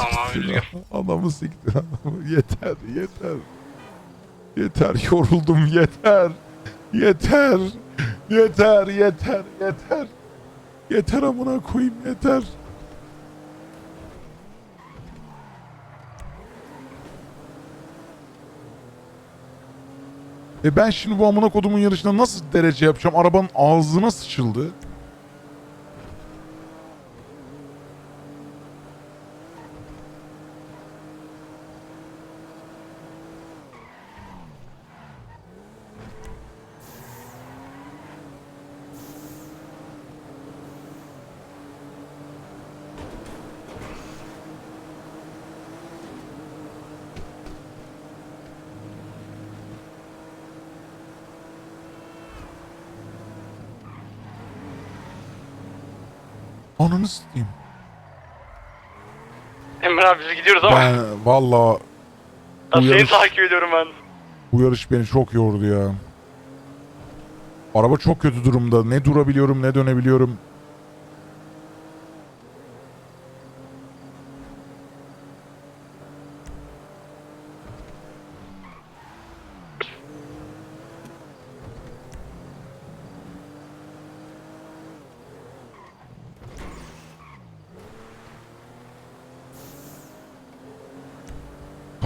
Tamam rüzgar. Adamı siktin adamı. Yeter yeter. Yeter yoruldum yeter. Yeter. Yeter yeter yeter. Yeter amına koyayım yeter. E ben şimdi bu amına kodumun yarışında nasıl derece yapacağım? Arabanın ağzına sıçıldı. Ananı satayım. Emre abi biz gidiyoruz ama. Ben valla Ya bu seni yarış- takip ediyorum ben. bu yarış beni çok yordu ya. Araba çok kötü durumda. Ne durabiliyorum ne dönebiliyorum.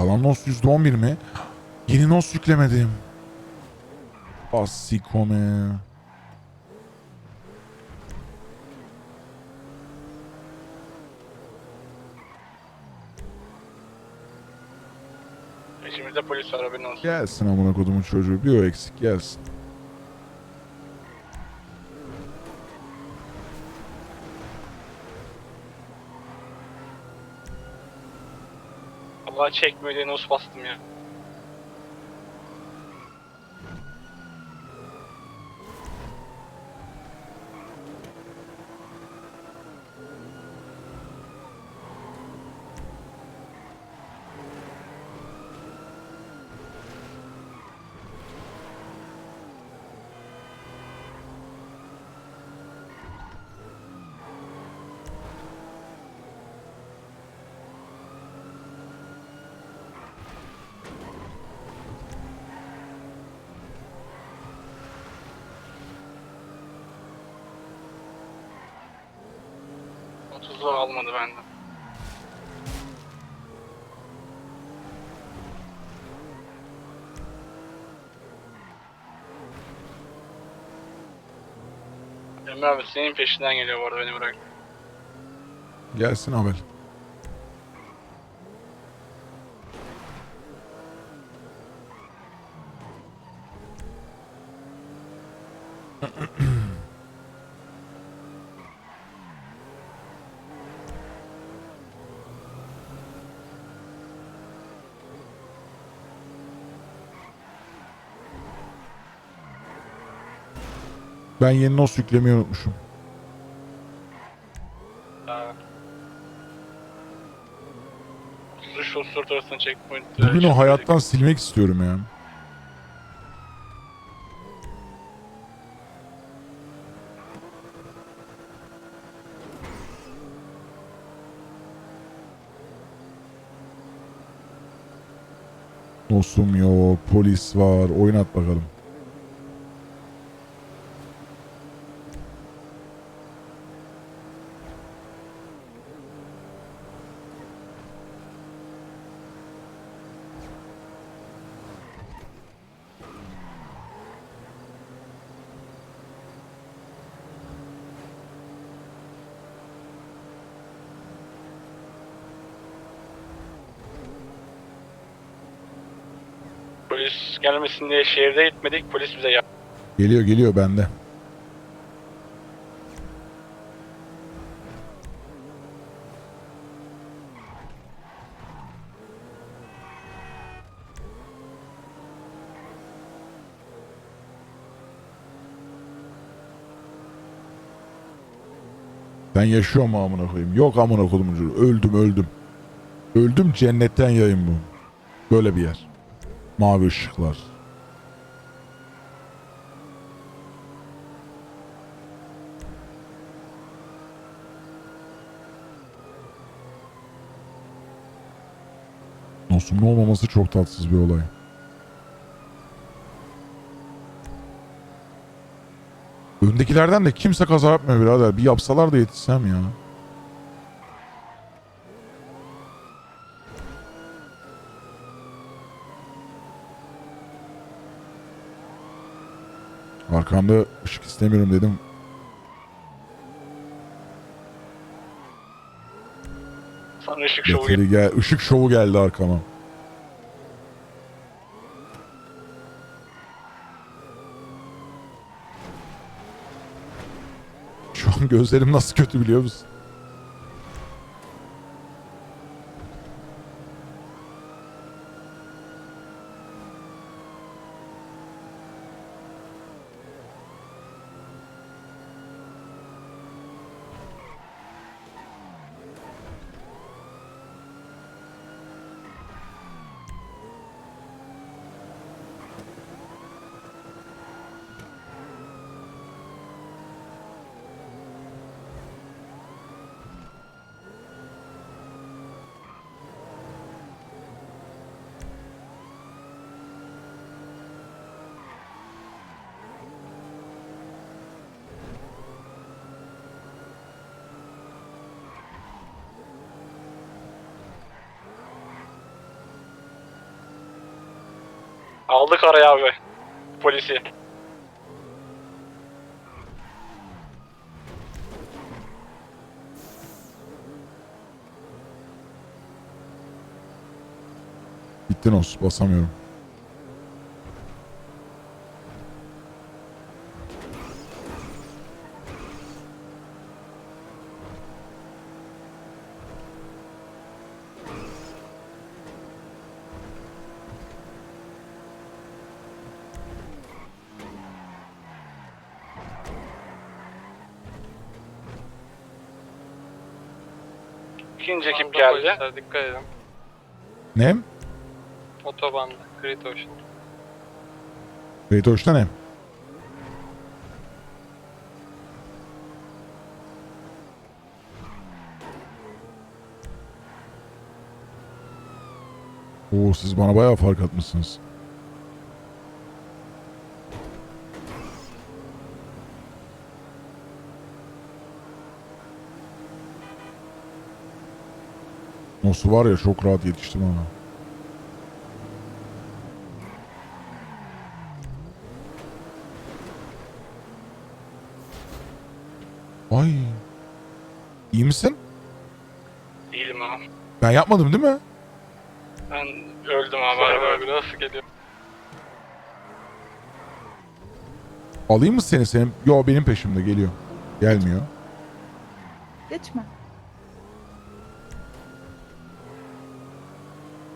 Kalan nos %11 mi? Yeni nos yüklemedim. Asikome. İçimizde polis var haberin olsun. Gelsin amına kodumun çocuğu. Bir o eksik gelsin. Allah çekmiyor diye bastım ya. Otuzlu almadı benden. Emre abi senin peşinden geliyor bu arada beni bırak. Gelsin Abel. Ben yeni nos yüklemeyi unutmuşum. Aa. 33 34 arasında checkpoint. Bugün o hayattan silmek istiyorum ya. Nosum yok, polis var. Oynat bakalım. Polis gelmesin diye şehirde gitmedik. Polis bize ya. Geliyor geliyor bende. Ben yaşıyorum mu amına koyayım? Yok amına koyayım. çocuğu. Öldüm öldüm. Öldüm cennetten yayın bu. Böyle bir yer. Mavi ışıklar. Nosumun olmaması çok tatsız bir olay. Öndekilerden de kimse kaza yapmıyor birader. Bir yapsalar da yetişsem ya. Arkamda ışık istemiyorum dedim. Sana ışık şovu gel, ışık şovu geldi arkama. Şu an gözlerim nasıl kötü biliyor musun? Aldık araya abi. Polisi. Bitti nos basamıyorum. İkinci ekip geldi. polisler, Dikkat edin. Ne? Otobanda. Great Ocean. Beytoş'ta ne? Oo siz bana bayağı fark atmışsınız. Nosu var ya çok rahat yetiştim ona. Ay. İyi misin? Değilim abi. Ben yapmadım değil mi? Ben öldüm abi. Araba abi nasıl geliyor? Alayım mı seni senin? Yo benim peşimde geliyor. Gelmiyor. Geçme.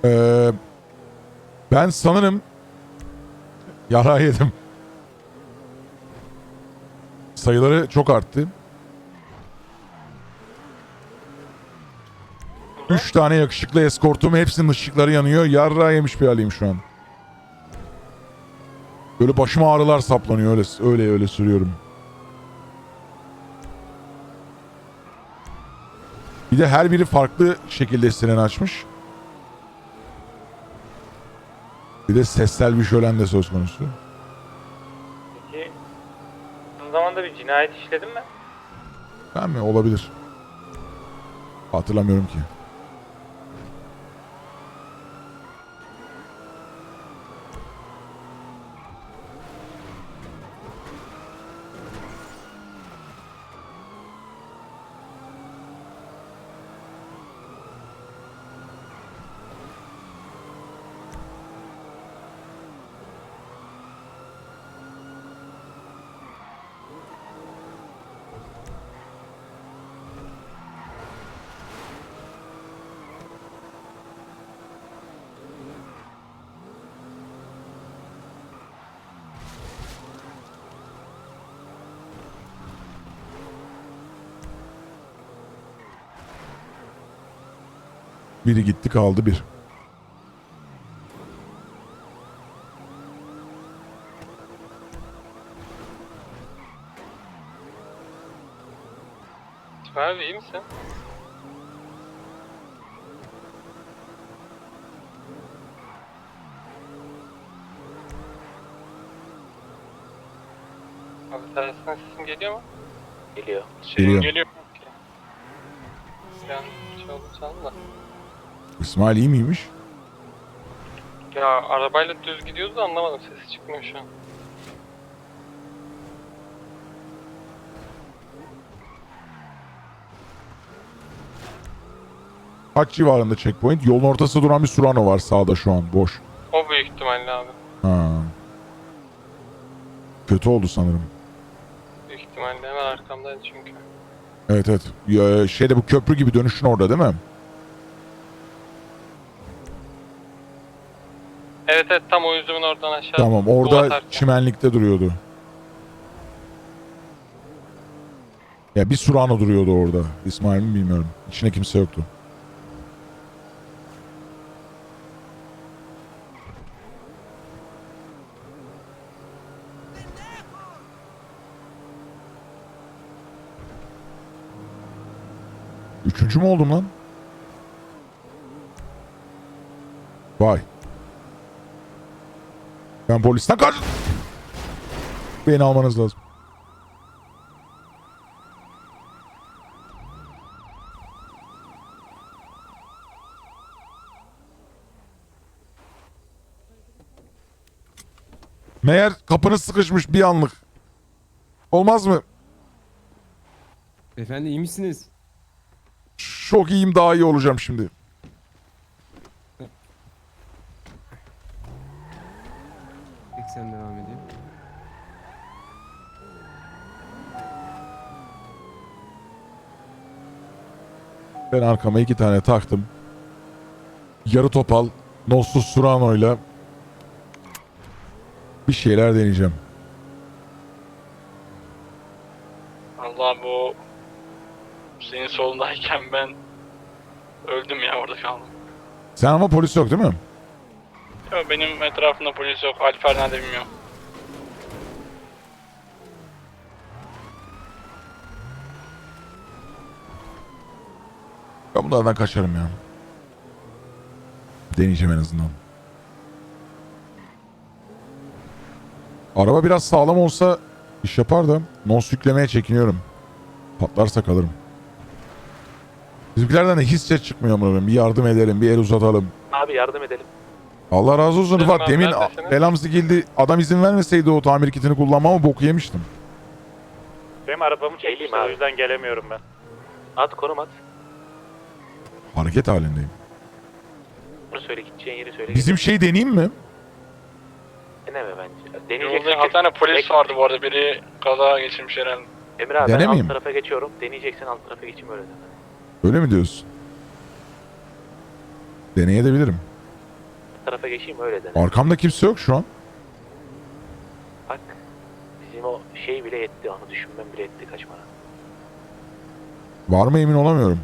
Ee, ben sanırım yara yedim. Sayıları çok arttı. Üç tane yakışıklı eskortum hepsinin ışıkları yanıyor. Yarra yemiş bir haliyim şu an. Böyle başıma ağrılar saplanıyor öyle öyle öyle sürüyorum. Bir de her biri farklı şekilde siren açmış. Bir de sessel bir şölen de söz konusu. Peki uzun zamanda bir cinayet işledin mi? Ben mi? Olabilir. Hatırlamıyorum ki. Biri gitti kaldı bir. Abi iyi misin? Abi tersinden sesim geliyor mu? Geliyor. Şey, Geliyor. geliyor. Okey. Yani çaldım çaldım da. İsmail iyi miymiş? Ya arabayla düz gidiyordu da anlamadım sesi çıkmıyor şu an. Kaç civarında checkpoint? Yolun ortasında duran bir Surano var sağda şu an boş. O büyük ihtimalle abi. Ha. Kötü oldu sanırım. Büyük ihtimalle hemen arkamdaydı çünkü. Evet evet. Ya, şeyde bu köprü gibi dönüşün orada değil mi? Evet evet tam o yüzümün oradan aşağı. Tamam orada atarken. çimenlikte duruyordu. Ya bir Surano duruyordu orada. İsmail mi bilmiyorum. İçinde kimse yoktu. Üçüncü mü oldum lan? Vay. Ben polisten kaç... Beni almanız lazım. Meğer kapınız sıkışmış bir anlık. Olmaz mı? Beyefendi iyi misiniz? Çok iyiyim daha iyi olacağım şimdi. Peki sen devam edeyim. Ben arkama iki tane taktım. Yarı topal, Nossus Surano'yla bir şeyler deneyeceğim. Allah bu senin solundayken ben öldüm ya orada kaldım. Sen ama polis yok değil mi? Ya benim etrafımda polis yok. Alper nerede bilmiyorum. Ben bunlardan kaçarım ya. Deneyeceğim en azından. Araba biraz sağlam olsa iş yapar da nos yüklemeye çekiniyorum. Patlarsa kalırım. Bizimkilerden de hiç ses çıkmıyor amına Bir yardım edelim, bir el uzatalım. Abi yardım edelim. Allah razı olsun Rıfat. Demin neredesiniz? belam sikildi. Adam izin vermeseydi o tamir kitini kullanmama boku yemiştim. Benim arabamı Geleyim çekmişler o abi. yüzden gelemiyorum ben. At konum at. Hareket halindeyim. Bunu söyle gideceğin yeri söyle. Bizim şey deneyeyim mi? Deneme bence. Deneyeceksin. Yolda iki tane polis Bekle. vardı bu arada. Biri kaza geçirmiş herhalde. Emir abi ben Denemeyeyim. alt tarafa geçiyorum. Deneyeceksen alt tarafa geçeyim öyle deme. Öyle mi diyorsun? Deneyebilirim. Alt tarafa geçeyim öyle dene. Arkamda kimse yok şu an. Bak. Bizim o şey bile yetti. Onu düşünmem bile yetti kaçmana. Var mı emin olamıyorum.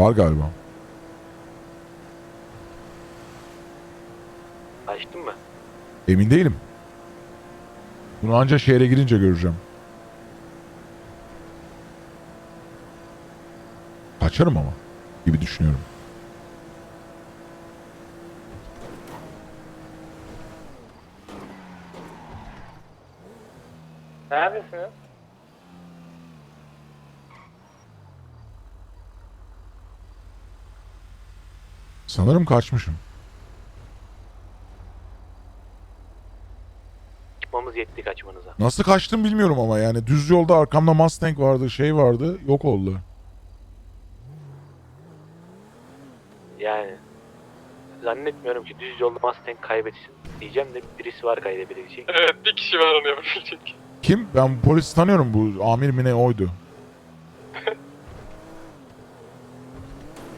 Var galiba. Açtın mı? Emin değilim. Bunu ancak şehre girince göreceğim. Kaçarım ama gibi düşünüyorum. Neredesiniz? Sanırım kaçmışım. Çıkmamız yetti kaçmanıza. Nasıl kaçtım bilmiyorum ama yani düz yolda arkamda Mustang vardı, şey vardı, yok oldu. Yani zannetmiyorum ki düz yolda Mustang kaybetsin diyeceğim de birisi var kaybedebilecek. Evet bir kişi var onu yapabilecek. Kim? Ben polisi tanıyorum bu amir mi ne oydu.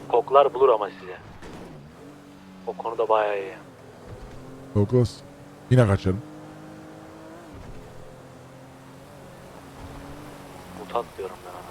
Koklar bulur ama size. O konuda bayağı iyi. Douglas. Yine kaçarım. Mutant diyorum ben